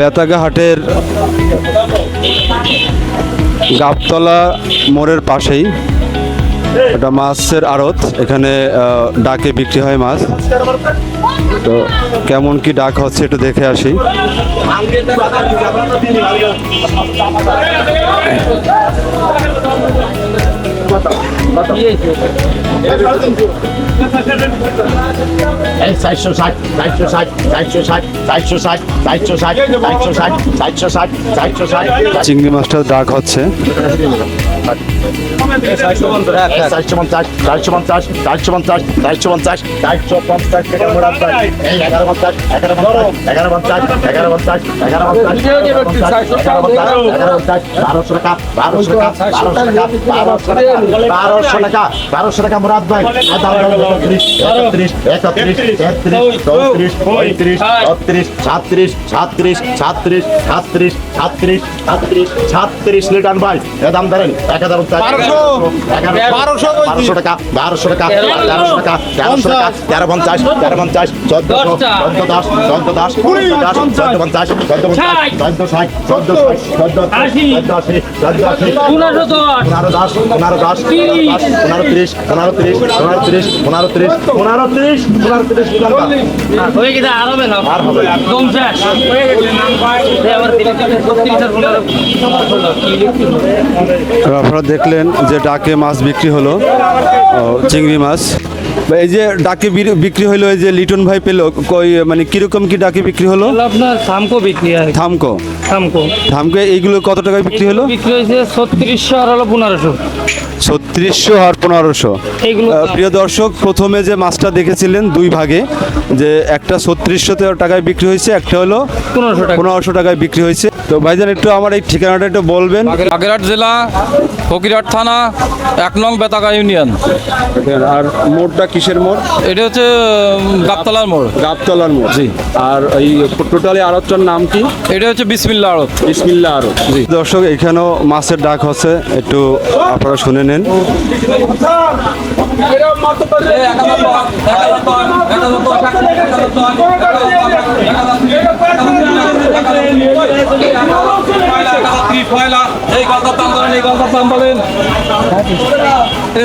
বেতাগা হাটের গাবতলা মোড়ের পাশেই এটা মাছের আড়ত। এখানে ডাকে বিক্রি হয় মাছ। তো কেমন কি ডাক হচ্ছে একটু দেখে আসি। এই চারশো ষাট ষাট ষাট ষাট ষাট ষাট ষাট ষাট চিংড়ি মাছটার দাগ হচ্ছে চারশো পঞ্চাশ চারশো পঞ্চাশ চারশো পঞ্চাশ চারশো পঞ্চাশ চারশো পঞ্চাশ এগারো পঞ্চাশ এগারো পঞ্চাশ এগারো পঞ্চাশ এগারো পঞ্চাশ এগারো পঞ্চাশ বারোশো টাকা বারোশো টাকা বারোশো টাকা বারোশো টাকা বারোশো টাকা বারোশো টাকা মোরাদ ভাই একত্রিশ একত্রিশ একত্রিশ তেত্রিশ চৌত্রিশ পঁয়ত্রিশ ছত্রিশ সাতত্রিশ সাতত্রিশ সাতত্রিশ সাতত্রিশ সাতত্রিশ সাতত্রিশ সাতত্রিশ লিটার এক হাজার বারোশো। টাকা বারোশো টাকা তেরোশো টাকা তেরোশো টাকা তেরো পঞ্চাশ। তেরো পঞ্চাশ চোদ্দ চোদ্দ দশ চোদ্দ দশ দশ চোদ্দ পঞ্চাশ চোদ্দ পঞ্চাশ। চোদ্দ ষাট। চোদ্দ ষাট চোদ্দ চোদ্দ আশি। চোদ্দ আশি পনেরো দশ পনেরো দশ পনেরো দশ পনেরো ত্রিশ পনেরো ত্রিশ পনেরো ত্রিশ পনেরো ত্রিশ পনেরো ত্রিশ পনেরো ত্রিশ হয়ে গেছে আর হবে না। আর হবে না। একদম শেষ। হয়ে গেছে। এই আবার আর পনেরো। আপনারা দেখলেন যে ডাকে মাছ বিক্রি হলো চিংড়ি মাছ। এই যে ডাকে বিক্রি হলো এই যে লিটন ভাই পেল কই মানে কীরকম কি ডাকে বিক্রি হলো? আপনার থামকো বিক্রি হয় থামকো? থামকো। থামকো এইগুলো কত টাকায় বিক্রি হলো? বিক্রি হয়েছে ছত্রিশশো আর হলো পনেরোশো। ছত্রিশশো আর পনেরোশো। প্রিয় দর্শক প্রথমে যে মাছটা দেখেছিলেন দুই ভাগে যে একটা ছত্রিশশো টাকায় বিক্রি হয়েছে একটা হলো পনেরোশো পনেরোশো টাকায় বিক্রি হয়েছে। তো ভাইজান একটু আমার এই ঠিকানাটা একটু বলবেন। বাগেরহাট জেলা ফকিরহাট থানা এক নং বেতাগা ইউনিয়ন। আর মোড়টা কিসের মোড়? এটা হচ্ছে গাবতলার মোড়। গাবতলার মোড়। জি। আর এই টোটালি আড়তটার নাম কি? এটা হচ্ছে বিসমিল্লা আড়ত। বিসমিল্লা আড়ত। জি। দর্শক এখানেও মাছের ডাক হচ্ছে। একটু আপনারা শুনে নেন। এই দাম বলেন এই দাম বলেন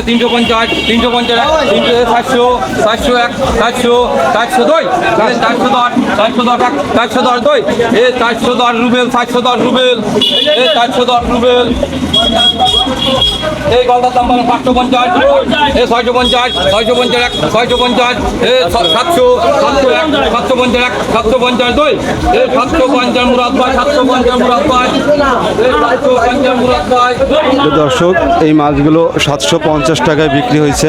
তিনশো পঞ্চাশ তিনশো পঞ্চাশ তিনশো চারশো চারশো এক চারশো চারশো দুই চারশো দশ চারশো দশ এক চারশো দশ দুই এ চারশো দশ রুবেল চারশো দশ রুবেল এ চারশো দশ রুবেল এই গলদার দাম বলেন পাঁচশো পঞ্চাশ এ ছয়শো পঞ্চাশ ছয়শো পঞ্চাশ এক ছয়শো পঞ্চাশ এ সাতশো সাতশো এক সাতশো পঞ্চাশ এক সাতশো পঞ্চাশ দুই এ সাতশো পঞ্চাশ মুরাদ ভাই সাতশো পঞ্চাশ মুরাদ ভাই সাতশো পঞ্চাশ মুরাদ ভাই দর্শক, এই মাছগুলো সাতশো পঞ্চাশ টাকায় বিক্রি হয়েছে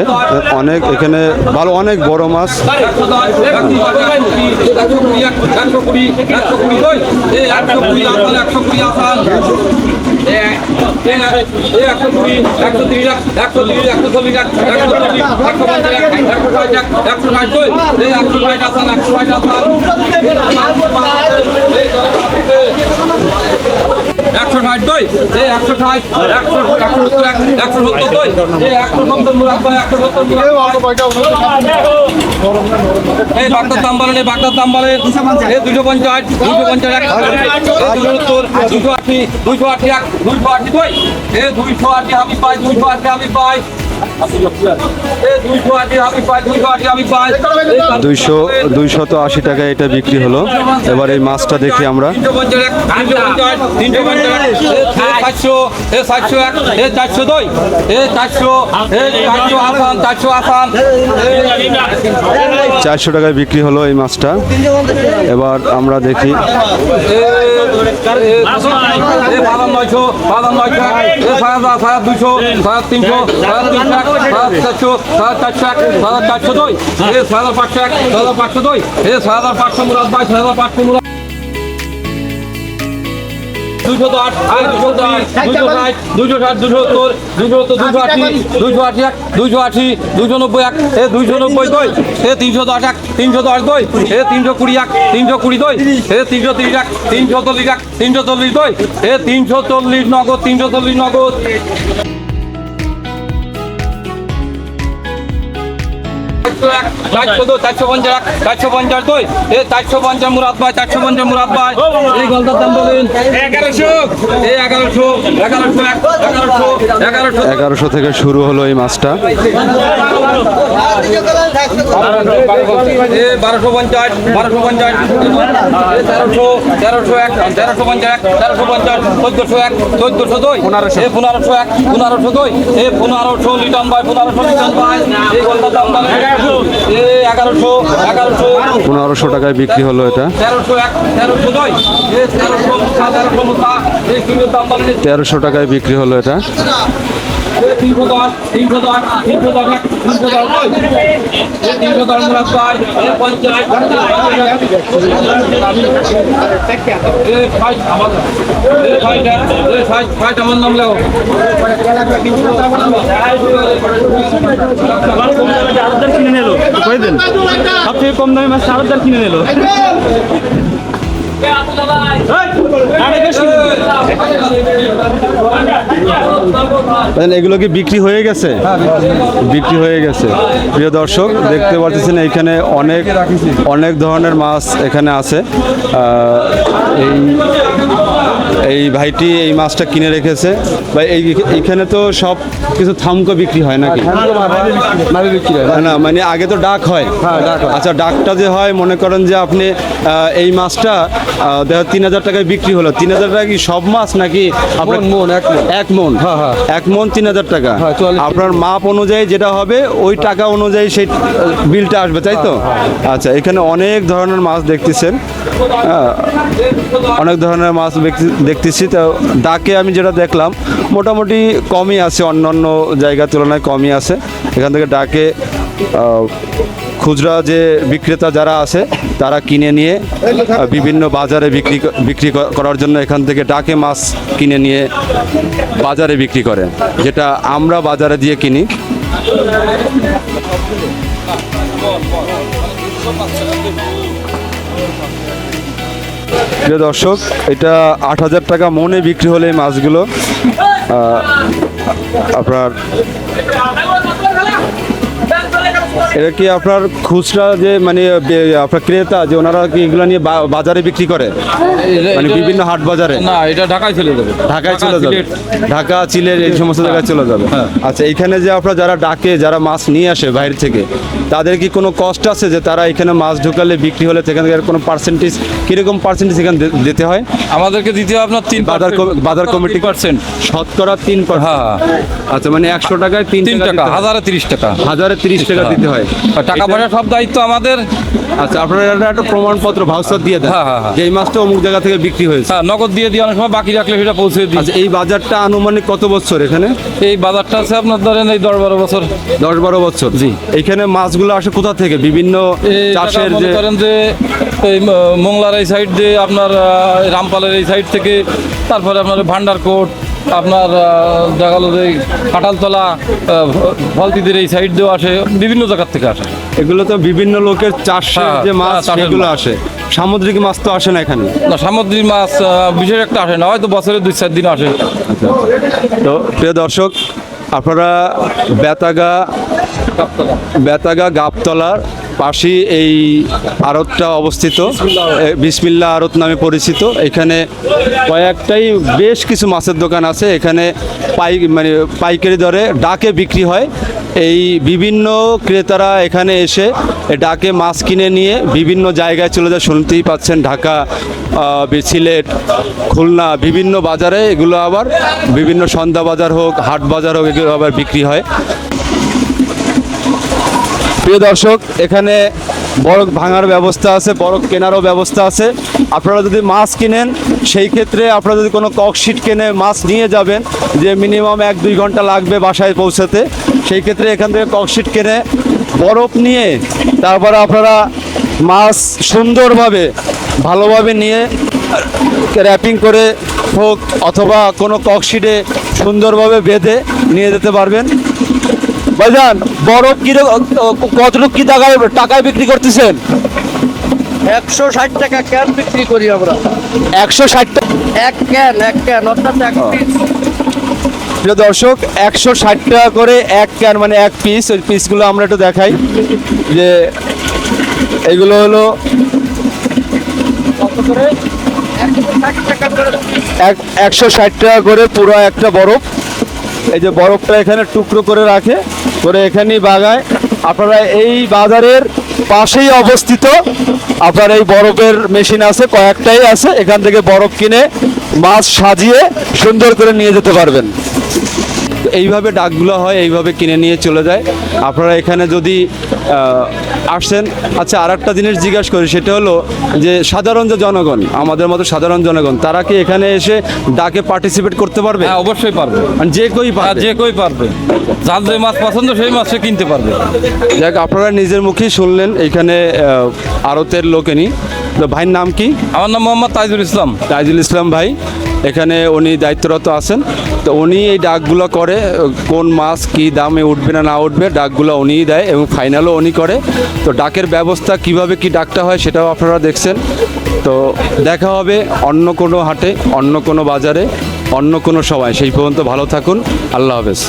অনেক এখানে ভালো অনেক বড় মাছ একশো দশ একশো কুড়ি একশো কুড়ি একশো কুড়ি দুই এ একশো কুড়ি আসান একশো কুড়ি আসান একশো কুড়ি একশো তিরিশ একশো তিরিশ একশো চল্লিশ একশো চল্লিশ একশো পঞ্চাশ একশো ষাট দুই। এই একশো ষাট, একশো একশো সত্তর এক একশো সত্তর এই একশো সত্তর মুরাদ একশো সত্তর এই বাগদার দাম বলেন এই বাগদার দাম বলেন এই দুশো পঞ্চাশ দুশো পঞ্চাশ দুশো সত্তর দুশো আশি দুশো আশি এক দুশো আশি দুই। এই দুইশো আশি আমি পাই দুইশো আশি আমি পাই দুইশো দুইশত আশি টাকায় এটা বিক্রি হলো এবার এই মাছটা দেখি আমরা চারশো টাকায় বিক্রি হলো এই মাছটা এবার আমরা দেখি দুশো সাড়ে তিনশো সাড়ে তিনশো চারশো চারশো এক চারশো দুই এ ছয় পাঁচশো এক ছয় হাজার পাঁচশো দুই এ ছয় হাজার পাঁচশো মুরাদ ভাই ছয় হাজার পাঁচশো মুরাদ দুশো দশ আর দুশো দশ দুশো ষাট দুশো ষাট দুশো সত্তর দুশো আশি দুশো আশি এক দুশো আশি দুশো নব্বই এক এ দুশো নব্বই দুই এ তিনশো দশ এক তিনশো দশ দুই এ তিনশো কুড়ি এক তিনশো কুড়ি দুই এ তিনশো তিরিশ এক তিনশো চল্লিশ এক তিনশো চল্লিশ দুই এ তিনশো চল্লিশ নগদ তিনশো চল্লিশ নগদ চারশো এক চারশো দুই চারশো পঞ্চাশ এক চারশো পঞ্চাশ দুই। এ চারশো পঞ্চাশ মুরাদ ভাই চারশো পঞ্চাশ মুরাদ ভাই। এই গলদার দাম বলেন। এগারোশো। এই এগারোশো এগারোশো এক এগারোশো এগারোশো। এগারোশো থেকে শুরু হলো এই মাছটা। এ বারোশো পঞ্চাশ বারোশো পঞ্চাশ। এ তেরোশো তেরোশো এক তেরোশো পঞ্চাশ এক তেরোশো পঞ্চাশ চোদ্দশো এক চোদ্দশো দুই। পনেরোশো। এ পনেরোশো এক পনেরোশো দুই। এ পনেরোশো লিটন ভাই পনেরোশো লিটন ভাই। এই গলদার দাম বলেন। পনেরোশো টাকায় বিক্রি হলো এটা। তেরোশো টাকায় বিক্রি হলো এটা। তিনশো দশ তিনশো দশ তিনশো দশ তিনশো দশ তিনশো দশ মুরাদ পঞ্চাশ আমার নাম লেও। কিনে নিল কই দিন? সবথেকে কম দামে মাছ আরদার কিনে নিল। এগুলো কি বিক্রি হয়ে গেছে? বিক্রি হয়ে গেছে। প্রিয় দর্শক, দেখতে পাচ্ছেন এখানে অনেক অনেক ধরনের মাছ এখানে আছে। এই এই ভাইটি এই মাছটা কিনে রেখেছে। ভাই এই এইখানে তো সব কিছু থামকো বিক্রি হয় নাকি? না মানে আগে তো ডাক হয়। আচ্ছা ডাকটা যে হয় মনে করেন যে আপনি এই মাছটা তিন হাজার টাকায় বিক্রি হলো। তিন হাজার টাকা কি সব মাছ নাকি আপনার মন এক মন। এক মন? এক মন তিন হাজার টাকা? হ্যাঁ, আপনার মাপ অনুযায়ী যেটা হবে ওই টাকা অনুযায়ী সেই বিলটা আসবে তাই তো? আচ্ছা এখানে অনেক ধরনের মাছ দেখতেছেন। হ্যাঁ, অনেক ধরনের মাছ দেখতে- দেখতেছি। তো ডাকে আমি যেটা দেখলাম, মোটামুটি কমই আছে অন্য অন্য জায়গার তুলনায় কমই আছে। এখান থেকে ডাকে খুচরা যে বিক্রেতা যারা আছে, তারা কিনে নিয়ে বিভিন্ন বাজারে বিক্রি বিক্রি করার জন্য এখান থেকে ডাকে মাছ কিনে নিয়ে বাজারে বিক্রি করে, যেটা আমরা বাজারে দিয়ে কিনি। প্রিয় দর্শক এটা আট হাজার টাকা মনে বিক্রি হলে এই মাছগুলো। আপনার এটা কি আপনার খুচরা যে মানে আপনার ক্রেতা যে ওনারা কি এগুলো নিয়ে বাজারে বিক্রি করে? মানে বিভিন্ন হাট বাজারে? না এটা ঢাকায় চলে যাবে। ঢাকায় চলে যাবে। ঢাকা চিলের এই সমস্ত জায়গায় চলে যাবে। আচ্ছা এখানে যে আপনারা যারা ডাকে যারা মাছ নিয়ে আসে বাইরে থেকে তাদের কি কোনো কষ্ট আছে যে তারা এখানে মাছ ঢুকালে বিক্রি হলে সেখান থেকে কোনো পার্সেন্টেজ কীরকম পার্সেন্টেজ এখানে দিতে হয়? আমাদেরকে দিতে হবে আপনার তিন বাজার বাজার কমিটি পার্সেন্ট শতকরা তিন হ্যাঁ। আচ্ছা মানে একশো টাকায় তিন তিন টাকা হাজারে তিরিশ টাকা। হাজারে তিরিশ টাকা দিতে হয়। আর টাকা পয়সা সব দায়িত্ব আমাদের। আচ্ছা আপনারা একটা প্রমাণপত্র ভাউচার দিয়ে দেন। হ্যাঁ, হ্যাঁ, হ্যাঁ। যে এই মাছটা অমুক জায়গা থেকে বিক্রি হয়েছে। হ্যাঁ নগদ দিয়ে দিয়ে অনেক সময় বাকি রাখলে সেটা পৌঁছে দিই। আচ্ছা এই বাজারটা আনুমানিক কত বছর এখানে? এই বাজারটা আছে আপনার ধরেন এই দশ বারো বছর। দশ বারো বছর। জি। এখানে মাছগুলো আসে কোথা থেকে? বিভিন্ন চাষের যে করেন যে এই মোংলার এই সাইড দিয়ে আপনার রামপালের এই সাইড থেকে তারপরে আপনার ভান্ডারকোট আপনার দেখা গেলো যে কাঁঠালতলা ভলতিদের এই সাইড দিয়েও আসে বিভিন্ন জায়গার থেকে আসে। এগুলো তো বিভিন্ন লোকের চাষের হ্যাঁ, যে মাছ হ্যাঁ, সেগুলো আসে। সামুদ্রিক মাছ তো আসে না এখানে? না সামুদ্রিক মাছ বিশেষ একটা আসে না হয়তো বছরে দুই চার দিন আসে। তো প্রিয় দর্শক আপনারা বেতাগা বেতাগা গাবতলার পাশেই এই আড়তটা অবস্থিত। বিসমিল্লা আড়ত নামে পরিচিত। এখানে কয়েকটাই বেশ কিছু মাছের দোকান আছে। এখানে পাই মানে পাইকারি দরে ডাকে বিক্রি হয়। এই বিভিন্ন ক্রেতারা এখানে এসে ডাকে মাছ কিনে নিয়ে বিভিন্ন জায়গায় চলে যায়। শুনতেই পাচ্ছেন ঢাকা সিলেট খুলনা বিভিন্ন বাজারে এগুলো আবার বিভিন্ন সন্ধ্যা বাজার হোক, হাট বাজার হোক, এগুলো আবার বিক্রি হয়। প্রিয় দর্শক, এখানে বরফ ভাঙার ব্যবস্থা আছে, বরফ কেনারও ব্যবস্থা আছে। আপনারা যদি মাছ কিনেন, সেই ক্ষেত্রে আপনারা যদি কোনো ককশিট কেনে মাছ নিয়ে যাবেন, যে মিনিমাম এক দুই ঘণ্টা লাগবে বাসায় পৌঁছাতে, সেই ক্ষেত্রে এখান থেকে ককশিট কিনে বরফ নিয়ে, তারপরে আপনারা মাছ সুন্দরভাবে ভালোভাবে নিয়ে র্যাপিং করে হোক অথবা কোনো ককশিটে সুন্দরভাবে বেঁধে নিয়ে যেতে পারবেন। ভাইজান বরফ কি কতটুকু কি টাকায় টাকায় বিক্রি করতেছেন? একশো ষাট টাকা ক্যান বিক্রি করি আমরা। একশো ষাট এক ক্যান এক ক্যান অর্থাৎ এক প্রিয় দর্শক একশো ষাট টাকা করে এক ক্যান মানে এক পিস ওই পিসগুলো আমরা একটু দেখাই। যে এগুলো হলো একশো ষাট টাকা করে পুরো একটা বরফ। এই যে বরফটা এখানে টুকরো করে রাখে, করে এখানেই বাগায়। আপনারা এই বাজারের পাশেই অবস্থিত। আপনার এই বরফের মেশিন আছে, কয়েকটাই আছে। এখান থেকে বরফ কিনে মাছ সাজিয়ে সুন্দর করে নিয়ে যেতে পারবেন। এইভাবে ডাকগুলো হয় এইভাবে কিনে নিয়ে চলে যায়। আপনারা এখানে যদি আসেন আচ্ছা আর একটা জিনিস জিজ্ঞাসা করি সেটা হলো যে সাধারণ যে জনগণ আমাদের মতো সাধারণ জনগণ তারা কি এখানে এসে ডাকে পার্টিসিপেট করতে পারবে? হ্যাঁ অবশ্যই পারবে। মানে যে কেউই আর পারবে। যে কেউ পারবে। যার যে মাছ পছন্দ সেই মাছ সে কিনতে পারবে। যাক আপনারা নিজের মুখেই শুনলেন এখানে আড়তের লোকেনি ভাইয়ের নাম কি? আমার নাম মোহাম্মদ তাইজুল ইসলাম। তাইজুল ইসলাম ভাই এখানে উনি দায়িত্বরত আছেন। তো উনি এই ডাকগুলো করে কোন মাছ কি দামে উঠবে না না উঠবে ডাকগুলো উনিই দেয় এবং ফাইনালও উনি করে। তো ডাকের ব্যবস্থা কীভাবে কি ডাকটা হয় সেটাও আপনারা দেখছেন। তো দেখা হবে অন্য কোনো হাটে অন্য কোনো বাজারে অন্য কোনো সময়। সেই পর্যন্ত ভালো থাকুন। আল্লাহ হাফেজ।